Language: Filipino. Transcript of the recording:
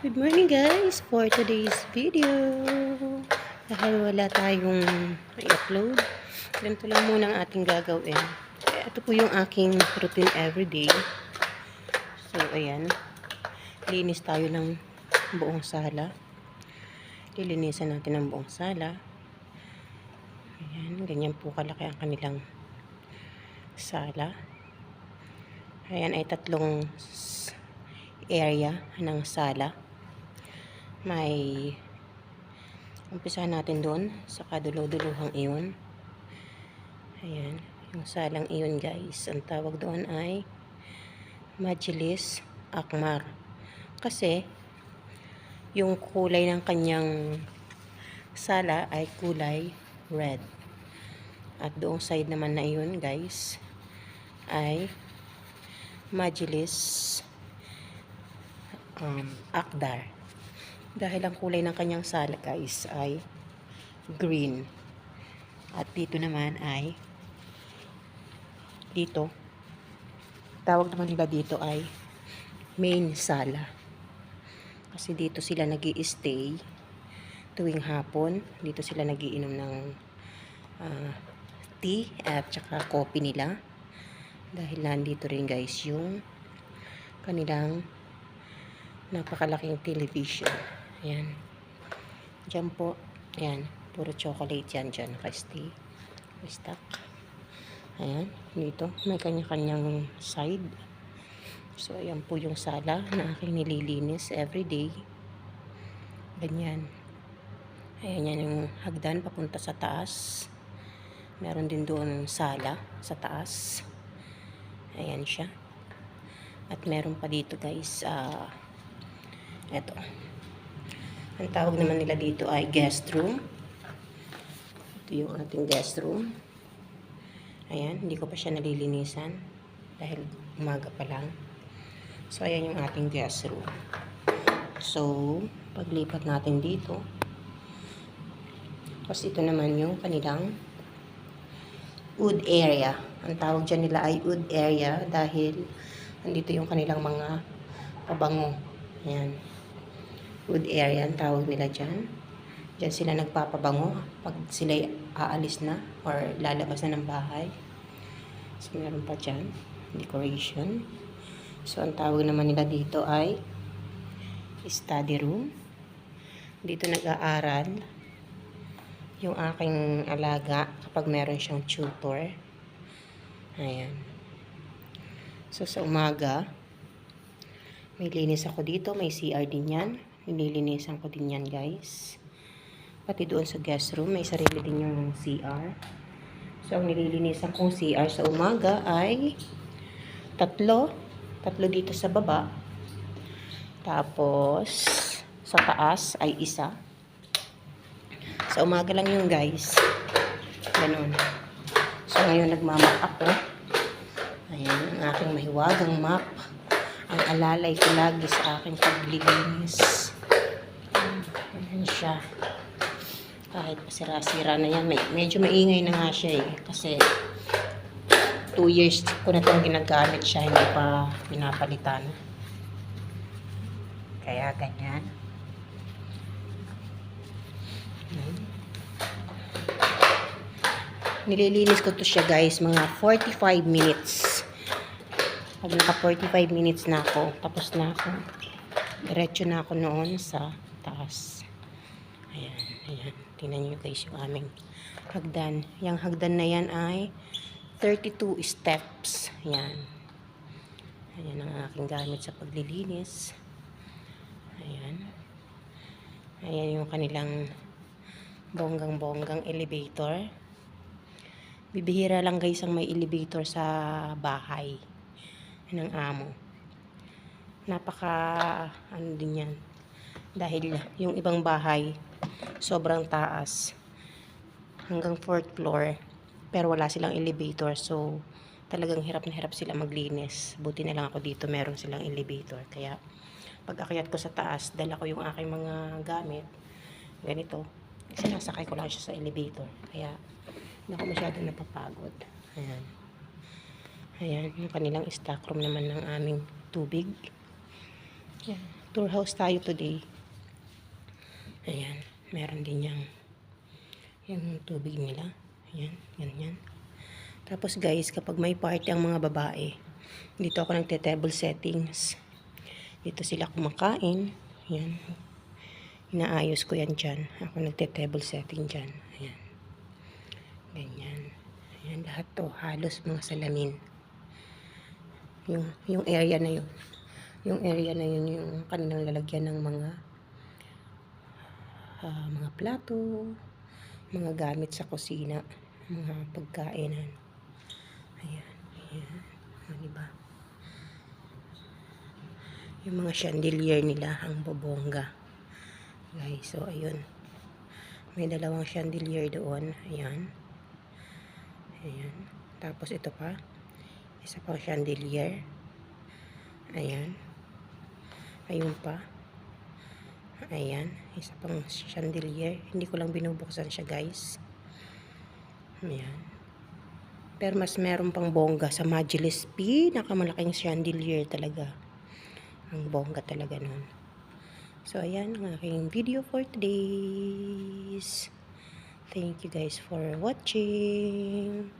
Good morning guys for today's video. Dahil wala tayong i-upload, ganito lang muna ang ating gagawin. Ito po yung aking routine everyday. So, ayan. Linis tayo ng buong sala. Lilinisan natin ang buong sala. Ayan, ganyan po kalaki ang kanilang sala. Ayan ay tatlong area ng sala. May umpisa natin doon sa kadulo-duluhang iyon. Ayan, yung salang iyon guys. Ang tawag doon ay Majlis Akmar. Kasi yung kulay ng kanyang sala ay kulay red. At doong side naman na iyon guys ay Majlis um, Akdar. Dahil ang kulay ng kanyang sala guys ay green. At dito naman ay dito tawag naman nila dito ay main sala. Kasi dito sila nag stay tuwing hapon. Dito sila nagiinom ng ah, tea at saka coffee nila. Dahil nandito rin guys yung kanilang napakalaking television. Ayan. Diyan po. Ayan. Puro chocolate yan dyan. Naka-stay. Ayan. Dito. May kanya-kanyang side. So, ayan po yung sala na aking nililinis everyday. Ganyan. Ayan yan yung hagdan papunta sa taas. Meron din doon sala sa taas. Ayan siya. At meron pa dito guys, ah, eto. Ang tawag naman nila dito ay guest room. Ito yung ating guest room. Ayan, hindi ko pa siya nalilinisan dahil umaga pa lang. So, ayan yung ating guest room. So, paglipat natin dito, tapos ito naman yung kanilang wood area. Ang tawag dyan nila ay wood area dahil andito yung kanilang mga pabango. Ayan. Wood area ang tawag nila dyan. Dyan sila nagpapabango pag sila aalis na or lalabas na ng bahay. So, meron pa dyan. Decoration. So, ang tawag naman nila dito ay study room. Dito nag-aaral yung aking alaga kapag meron siyang tutor. Ayan. So, sa umaga, may linis ako dito. May CR din yan. Nililinisan ko din yan, guys. Pati doon sa guest room, may sarili din yung CR. So, ang nililinisan kong CR sa umaga ay tatlo. Tatlo dito sa baba. Tapos, sa taas ay isa. Sa umaga lang yun, guys. Ganun. So, ngayon nagmamap ako. Ayan, ang aking mahiwagang map. Ang alalay ko lagi sa aking paglilinis. Ayan siya. Kahit pasira-sira na yan. May, medyo maingay na nga siya eh. Kasi, 2 years ko na itong ginagamit siya. Hindi pa pinapalitan. Kaya ganyan. Nililinis ko to siya guys, mga 45 minutes. Pag naka 45 minutes na ako, tapos na ako. Diretso na ako noon sa taas. Ayan, ayan. Tingnan niyo guys yung aming hagdan. Yung hagdan na yan ay 32 steps. Ayan. Ayan ang aking gamit sa paglilinis. Ayan. Ayan yung kanilang bonggang-bonggang elevator. Bibihira lang guys ang may elevator sa bahay ng amo. Napaka ano din yan. Dahil yung ibang bahay sobrang taas. Hanggang fourth floor. Pero wala silang elevator so talagang hirap na hirap sila maglinis. Buti na lang ako dito meron silang elevator. Kaya pag akyat ko sa taas dala ko yung aking mga gamit. Ganito. Sinasakay ko lang siya sa elevator. Kaya hindi ako masyado napapagod. Ayan. Ayan yung kanilang stock room naman ng aming tubig. Yan Tour house tayo today. Ayan, meron din yung yung tubig nila. Ayan, ganyan. Tapos guys, kapag may party ang mga babae, dito ako nagte-table settings. Dito sila kumakain. Ayan. Inaayos ko yan dyan. Ako nagte-table setting dyan. Ayan. Ganyan. Ayan, lahat to. Halos mga salamin. Yung, yung area na yun. Yung area na yun, yung kanilang lalagyan ng mga ah, mga plato, mga gamit sa kusina, mga pagkainan. Ayan, ayan. Diba? Yung mga chandelier nila, ang bobongga. Guys, so ayun. May dalawang chandelier doon. Ayan. Ayan. Tapos ito pa. Isa pang chandelier. Ayan. Ayun pa. Ayan. Isa pang chandelier. Hindi ko lang binubuksan siya guys. Ayan. Pero mas meron pang bongga sa Majelis Pinakamalaking chandelier talaga. Ang bongga talaga nun. So, ayan ang aking video for today. Thank you guys for watching.